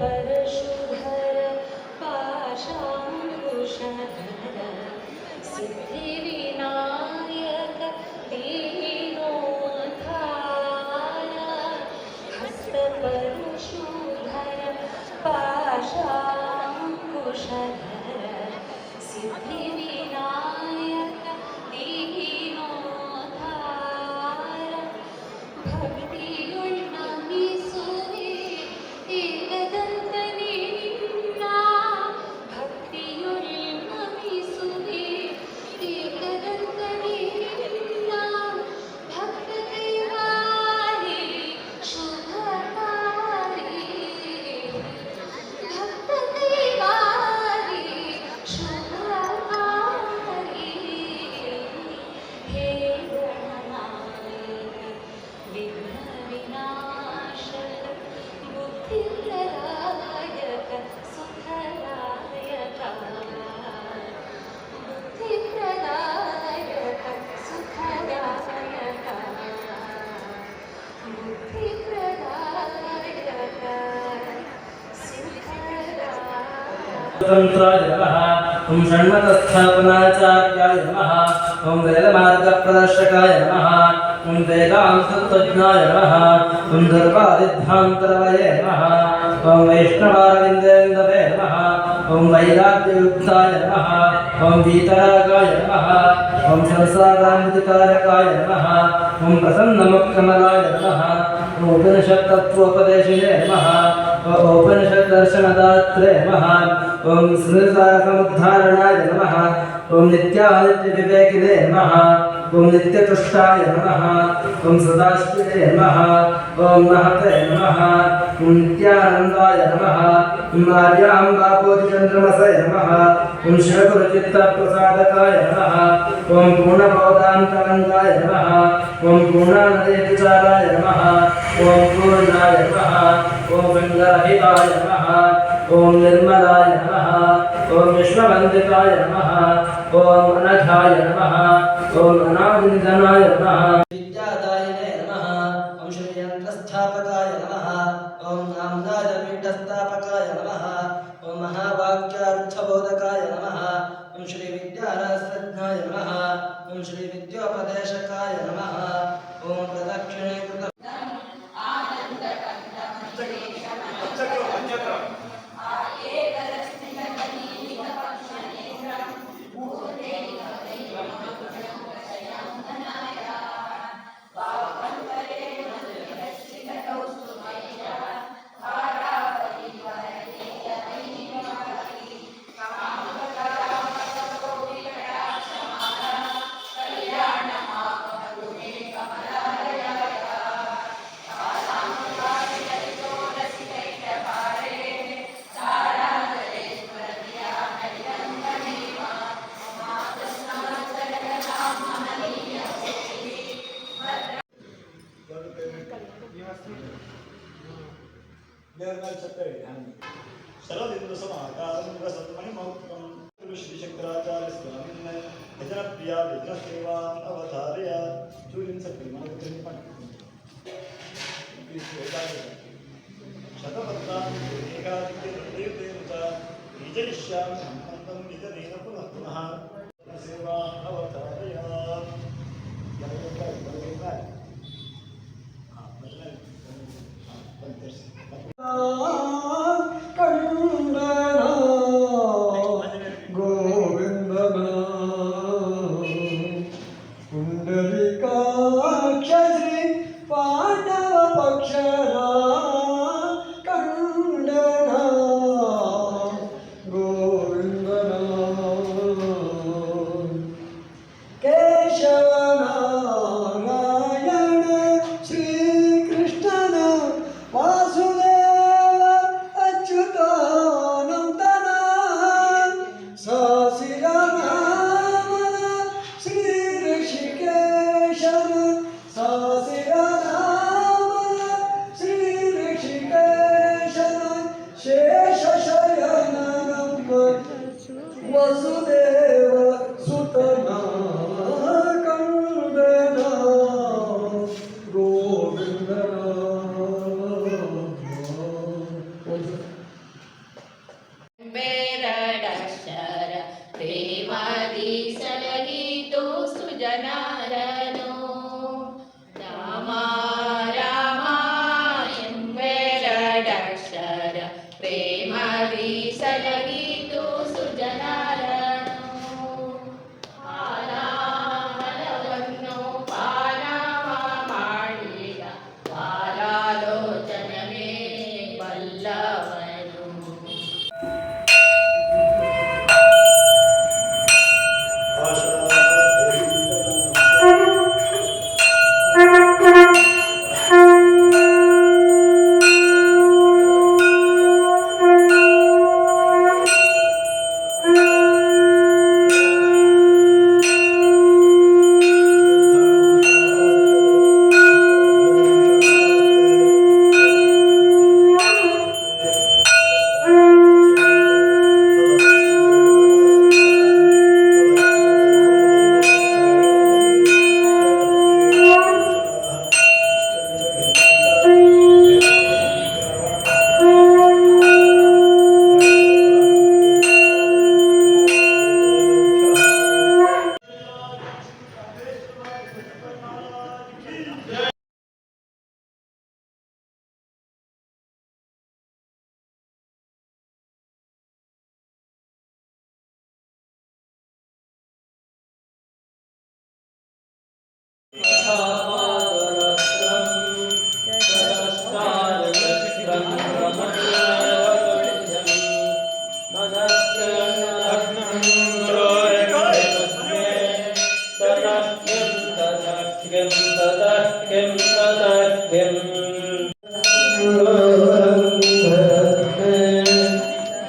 परशुधर पाशाङ्कुशधर सिद्धिविनायक दीनोधार हस्तपरशुधर पाशाङ्कुशधर तन्त्राय नमः ॐ षण्मतस्थापनाचार्याय नमः ॐ वेदमार्गप्रदर्शकाय नमः ॐ वेदान्ततत्त्वज्ञाय नमः ॐ धर्मादिध्यान्तरवये नमः ॐ वैष्णवारविन्देन्दवे नमः ॐ वैराग्ययुक्ताय नमः ॐ वीतरागाय नमः ॐ संसारान्वितकारकाय नमः ॐ प्रसन्नमुत्कमलाय नमः ॐ उपनिषत्तत्त्वोपदेशिने नमः ॐ उपनिषद्दर्शनदात्रे नमः ॐ स्मृतासमुद्धारणाय नमः ॐ नित्यानित्यविवेकिने नमः ॐ नित्यतुष्टाय नमः ॐ सदाशिवे नमः ॐ महते नमः ॐ नित्यानन्दाय नमः ॐ आर्याम्बापोतिचन्द्रमसे नमः ॐ शिवगुरुचित्तप्रसादकाय नमः ॐ पूर्णबोधान्तरङ्गाय नमः ॐ पूर्णानदेविचाराय नमः ॐ पूर्णाय नमः ॐ गङ्गाहिताय नमः ఓం నిర్మలాయ నమ ఓం విశ్వవందితాయ నమ ఓం అనఘాయ నమ ఓం అనాదినిధనాయ నమ. शरदिंदु समाकारं रसत्मणिमौक्तं श्रीशङ्कराचार्यस्वामिन् भजनप्रिया विघ्नसेवाम् अवतारय चूलिं शतपत्रां विजयिष्यामि सम्बन्धं विजनेन पुनः पुनः सेवा America. जना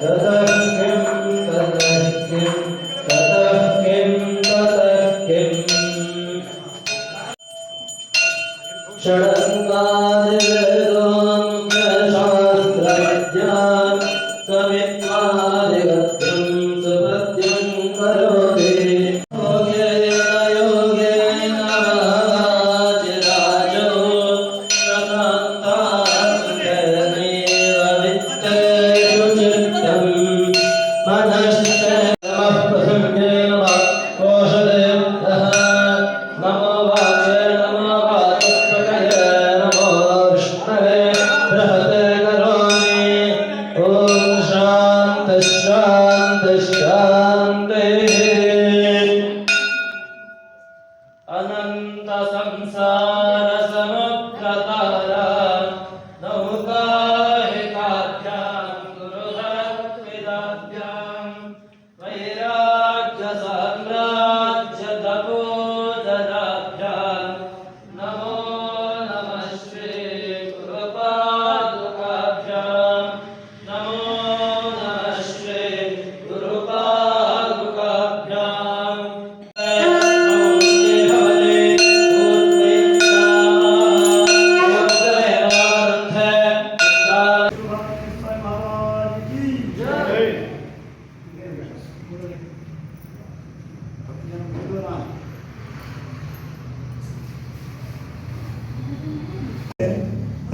Tata.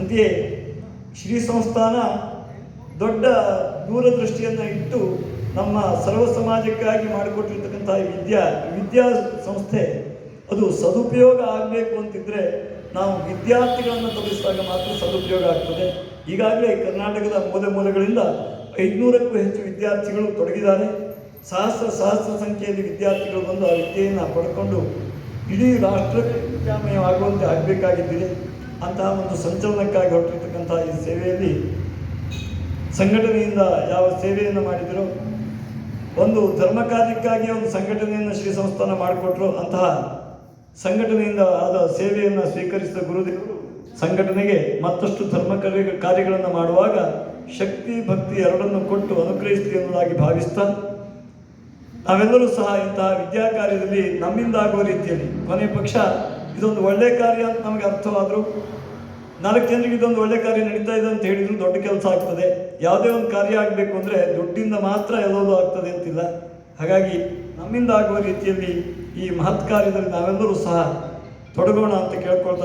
ಅಂತೆಯೇ ಶ್ರೀ ಸಂಸ್ಥಾನ ದೊಡ್ಡ ದೂರದೃಷ್ಟಿಯನ್ನು ಇಟ್ಟು ನಮ್ಮ ಸರ್ವ ಸಮಾಜಕ್ಕಾಗಿ ಮಾಡಿಕೊಟ್ಟಿರ್ತಕ್ಕಂತಹ ವಿದ್ಯಾ ವಿದ್ಯಾ ಸಂಸ್ಥೆ, ಅದು ಸದುಪಯೋಗ ಆಗಬೇಕು ಅಂತಿದ್ರೆ ನಾವು ವಿದ್ಯಾರ್ಥಿಗಳನ್ನು ತೊಡಗಿಸಿದಾಗ ಮಾತ್ರ ಸದುಪಯೋಗ ಆಗ್ತದೆ. ಈಗಾಗಲೇ ಕರ್ನಾಟಕದ ಮೂಲೆ ಮೂಲೆಗಳಿಂದ ಐದುನೂರಕ್ಕೂ ಹೆಚ್ಚು ವಿದ್ಯಾರ್ಥಿಗಳು ತೊಡಗಿದ್ದಾರೆ. ಸಹಸ್ರ ಸಹಸ್ರ ಸಂಖ್ಯೆಯಲ್ಲಿ ವಿದ್ಯಾರ್ಥಿಗಳು ಬಂದು ಆ ವಿದ್ಯೆಯನ್ನು ಪಡ್ಕೊಂಡು ಇಡೀ ರಾಷ್ಟ್ರಕ್ಕೆ ವಿದ್ಯಾಮಯವಾಗುವಂತೆ ಆಗಬೇಕಾಗಿದ್ದಿದೆ. ಅಂತಹ ಒಂದು ಸಂಚಲನಕ್ಕಾಗಿ ಹೊರಟಿರ್ತಕ್ಕಂಥ ಈ ಸೇವೆಯಲ್ಲಿ ಸಂಘಟನೆಯಿಂದ ಯಾವ ಸೇವೆಯನ್ನು ಮಾಡಿದರೋ, ಒಂದು ಧರ್ಮ ಕಾರ್ಯಕ್ಕಾಗಿ ಒಂದು ಸಂಘಟನೆಯನ್ನು ಶ್ರೀ ಸಂಸ್ಥಾನ ಮಾಡಿಕೊಟ್ರು ಅಂತಹ ಸಂಘಟನೆಯಿಂದ ಆದ ಸೇವೆಯನ್ನು ಸ್ವೀಕರಿಸಿದ ಗುರುದೇವರು ಸಂಘಟನೆಗೆ ಮತ್ತಷ್ಟು ಧರ್ಮ ಕಾರ್ಯ ಕಾರ್ಯಗಳನ್ನು ಮಾಡುವಾಗ ಶಕ್ತಿ, ಭಕ್ತಿ ಎರಡನ್ನು ಕೊಟ್ಟು ಅನುಗ್ರಹಿಸಿದೆ ಎನ್ನುವುದಾಗಿ ಭಾವಿಸ್ತಾ, ನಾವೆಲ್ಲರೂ ಸಹ ಇಂತಹ ವಿದ್ಯಾ ಕಾರ್ಯದಲ್ಲಿ ನಮ್ಮಿಂದ ಆಗುವ ರೀತಿಯಲ್ಲಿ ಕೊನೆ ಪಕ್ಷ ಇದೊಂದು ಒಳ್ಳೆ ಕಾರ್ಯ ಅಂತ ನಮಗೆ ಅರ್ಥವಾದರೂ. ನಾಲ್ಕು ಜನರಿಗೆ ಇದೊಂದು ಒಳ್ಳೆ ಕಾರ್ಯ ನಡೀತಾ ಇದೆ ಅಂತ ಹೇಳಿದ್ರು, ದೊಡ್ಡ ಕೆಲಸ ಆಗ್ತದೆ. ಯಾವುದೇ ಒಂದು ಕಾರ್ಯ ಆಗಬೇಕು ಅಂದರೆ ದುಡ್ಡಿಂದ ಮಾತ್ರ ಎಲ್ಲವೂ ಆಗ್ತದೆ ಅಂತಿಲ್ಲ. ಹಾಗಾಗಿ ನಮ್ಮಿಂದ ಆಗುವ ರೀತಿಯಲ್ಲಿ ಈ ಮಹತ್ ಕಾರ್ಯದಲ್ಲಿ ನಾವೆಲ್ಲರೂ ಸಹ ತೊಡಗೋಣ ಅಂತ ಕೇಳ್ಕೊಳ್ತಾ